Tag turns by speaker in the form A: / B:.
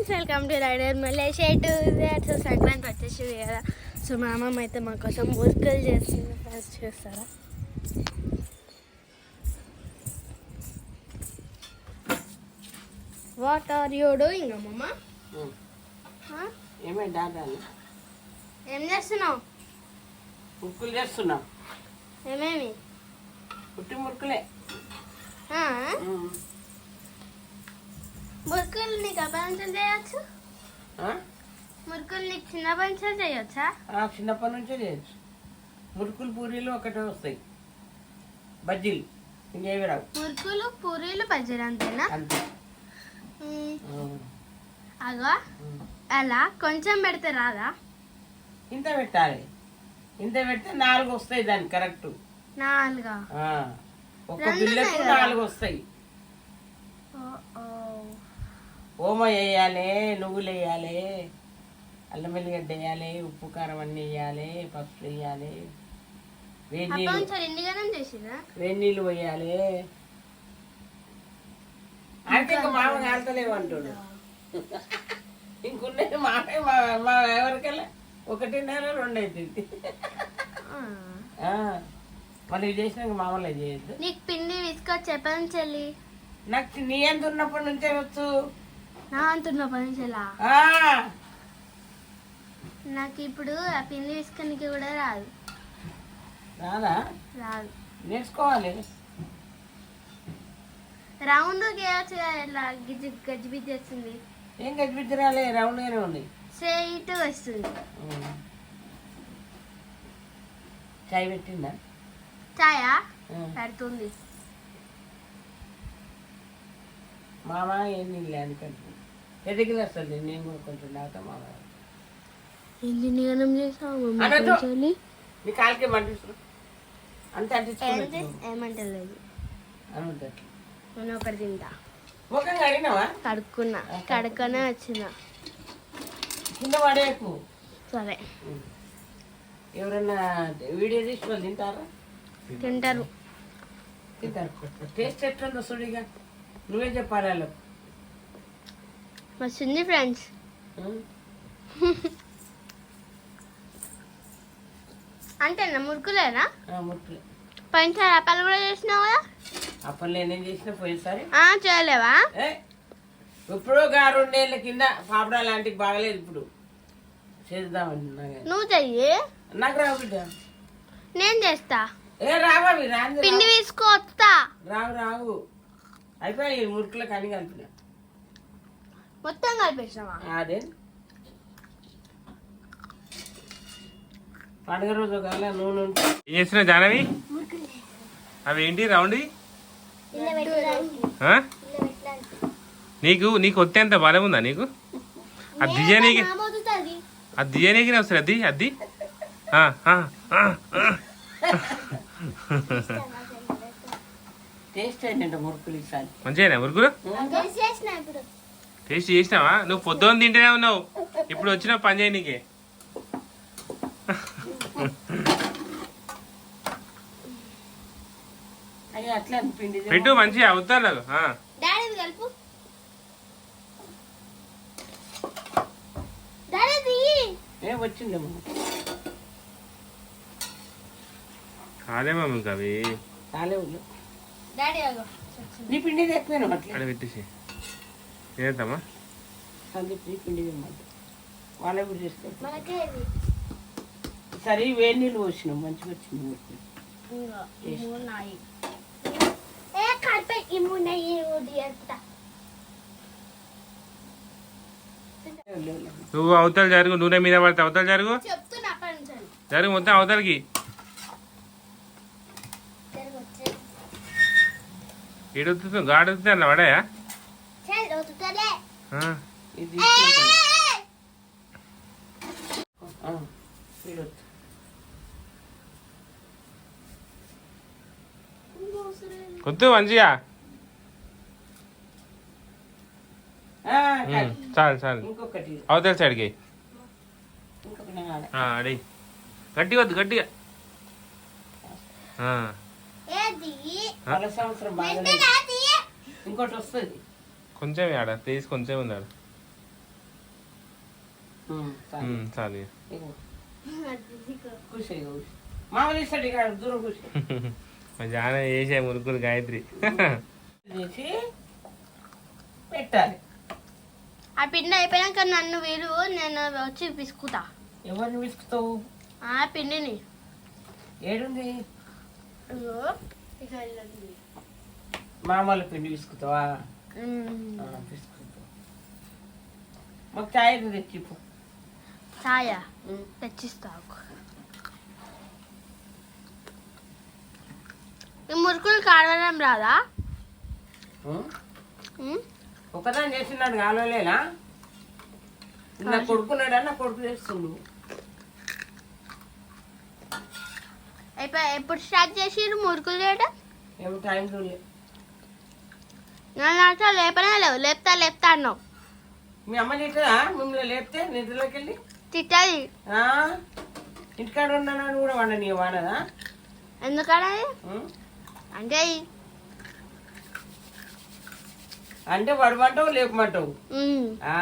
A: Friends welcome to rider Malaysia two so Sankranti వచ్చేసింది కదా. So మా అమ్మమ్మ అయితే మా కోసం మురుకులు చేస్తుంది. ఫస్ట్ చూస్తారా? వాట్ ఆర్ యూ డూయింగ్ అమ్మమ్మ? ఏం చేస్తున్నావు?
B: మురుకులు చేస్తున్నా.
A: ఏమేమి?
B: పుట్టి మురుకులే.
A: ఆ? మురుకులు నీకు అపంచం చేయొచ్చు?
B: ఆ?
A: మురుకులు నీకు చిన్న పంచం చేయొచ్చా
B: చిన్నప్పటి నుంచే చేయొచ్చు. మురుకులు పూరీలు ఒకటే వస్తాయి. బజ్జీలు ఇంకేవి రావు.
A: మురుకులు పూరీలు బజ్జీలు అంతేనా?
B: అంతే.
A: అగో అలా కొంచెం పెడితే రాదా?
B: ఇంత పెట్టాలి. ఇంత పెడితే నాలుగు వస్తాయి దానికి కరెక్ట్.
A: నాలుగా?
B: ఒక బిల్లకు? నాలుగు వస్తాయి. ఓమ వేయాలి నువ్వులు వేయాలి అల్లం వెల్లిగడ్డ వేయాలి ఉప్పు కారం అన్నీ వేయాలి పసుపు వేయాలి. వేడి నీళ్ళు వేడి పోయాలి. అంటే ఇంకా మామ కాల్తలేవు అంటుండు. ఇంకున్నది మామే మా ఎవరికెళ్ళ ఒకటిన్నర రెండు అవుతుంది ఆ, మళ్ళీ చేసినాక మామూలు చేయొద్దు.
A: నీకు పిండి తీసుకొచ్చి చెప్పని చెల్లి.
B: నాకు నీ ఎంత ఉన్నప్పటి నుంచే వచ్చు.
A: నా అంటున్న నాకు ఇప్పుడు ఆ పిండి తీసుకొనికి కూడా రాదు.
B: రాదా?
A: రాదు.
B: నేర్చుకోవాలి.
A: రౌండ్ చేయొచ్చు కదా ఇట్లా గిజ్జి గజ్జిబిజ్జి వస్తుంది.
B: ఏం గడిపించరాలే రౌండ్గానే ఉంది.
A: స్ట్రైట్ వస్తుంది.
B: చాయ్ పెట్టిందా?
A: చాయా. పెడుతుంది.
B: మామ ఏం నీళ్ళు అది కంటు ఎదిగిన వస్తుంది నేను కూడా కొంచెం తాగుతా మామ
A: ఎన్ని నిగనం చేసావు
B: అనొద్దు. నీ కాలికే మంటిస్తు అంత అంటించుకున్నట్టు
A: ఏమంటలేదు
B: అనొద్దు అట్లా
A: నేను ఒకటి తింటా.
B: ముఖం కడిగినావా
A: కడుక్కున్నా. కడుక్కొనే వచ్చిన.
B: కింద పడేకు
A: సరే.
B: ఎవరన్నా వీడియో తీసి వాళ్ళు తింటారా?
A: తింటారు.
B: తింటారు. టేస్ట్ ఎట్లుందో సుడిగా నువ్వే చెప్పాలి వాళ్ళకు.
A: మస్తుంది ఫ్రెండ్స్? అంతేనా మురుకులేనా?
B: ముట్టులే
A: పోయినసారి అప్పాలు కూడా చేసినావు కదా?
B: అప్పుడు నేనేం చేసిన పోయినసారి?
A: ఆ, చేయలేవా?
B: ఇప్పుడు గా రెండేళ్ళ కింద పాపడా లాంటివి బాగలేదు ఇప్పుడు. చేద్దామని
A: నువ్వు చెయ్యి.
B: నాకు రావు బిడ్డ.
A: నేను చేస్తా.
B: ఏ రావా
A: పిండి. తీసుకొస్తా.
B: రావు రావు. అయిపోయి మురుకుల కని కలిపిన.
A: మొత్తం కలిపేసినావా
B: అదే. పండుగ రోజు ఒకవేళ నూనె ఉంటే.
C: ఏం చేస్తున్నావు జానవి? అవి ఏంటి రౌండ్? నీకు నీకు అంత బలం ఉందా నీకు? అది దిజానీకి అది దిజానీకి వస్తుంది అది అది. ఆ, ఆ, ఆ, ఆ.
B: టేస్ట్ అయిందంట మురుకులు
C: టేస్ట్ చేసినావా? నువ్వు పొద్దున్న తింటేనే ఉన్నావు. ఇప్పుడు వచ్చిన పని చేయి నీకే. పెట్టు మంచిగా అవుతారు
B: వచ్చిందేమో
C: కాదేమో ఇంకా అవి.
B: నీ పిండి అట్లా
C: అక్కడ పెట్టేసి
B: పిండి తెమ్మంట. వాళ్ళే కూడా సరే వేడి నీళ్ళు పోసినాం మంచిగా వచ్చింది
C: నువ్వు అవతల జరుగు నూనె మీద పడితే అవతల జరుగు. జరుగు మొత్తం అవతలకి. ఈడొస్తుంది గాడొస్తుంది అన్న పడాయా? ఆ.
B: ఇది.
C: కొద్దు మంచిగా చాలు చాలు. అవతల సైడ్కి. అడి గట్టిగా వద్దు గట్టిగా.
B: ఇంకోటి వస్తుంది.
C: కొంచెం ఆడ తీసి కొంచెం ఉంది ఆడ
B: చాలు.
C: మా జాన చేసే మురుకులు గాయత్రి.
B: పెట్టాలి.
A: ఆ పిండి అయిపోయాక నన్ను వీలు నేను వచ్చి పిసుకుతా
B: ఎవరిని విసుకుతావు?
A: ఆ పిండిని.
B: ఏడుంది. మామూలు పిండి విసుకుతావు? మాకు చాయ్ తెచ్చిపో
A: ఛాయ తెచ్చిస్తా ఈ మురుకులు కాడవడం రాదా?
B: ఒకదాని చేస్తున్నాడు కాలలేనా నా కొడుకున్నాడా నా కొడుకు చేస్తుండు
A: అయిపోయి ఎప్పుడు స్టార్ట్ చేసిర్రు మురుకులు చేయడం
B: ఏమో టైం చూడలే
A: నేను అట్లా లేపనే లేవు లేపుతా లేపుతా అన్నావు
B: మీ అమ్మ తిట్టదా మిమ్మల్ని లేపితే నిద్రలోకి వెళ్ళి
A: తిట్టది
B: ఆ? ఇంటికాడ ఉన్నానని కూడా వండని వానదా
A: ఎందుకన్నది
B: ఉం?
A: అంటే
B: అంటే పడమంటావు లేపమంటావు
A: ఉమ్.
B: ఆ.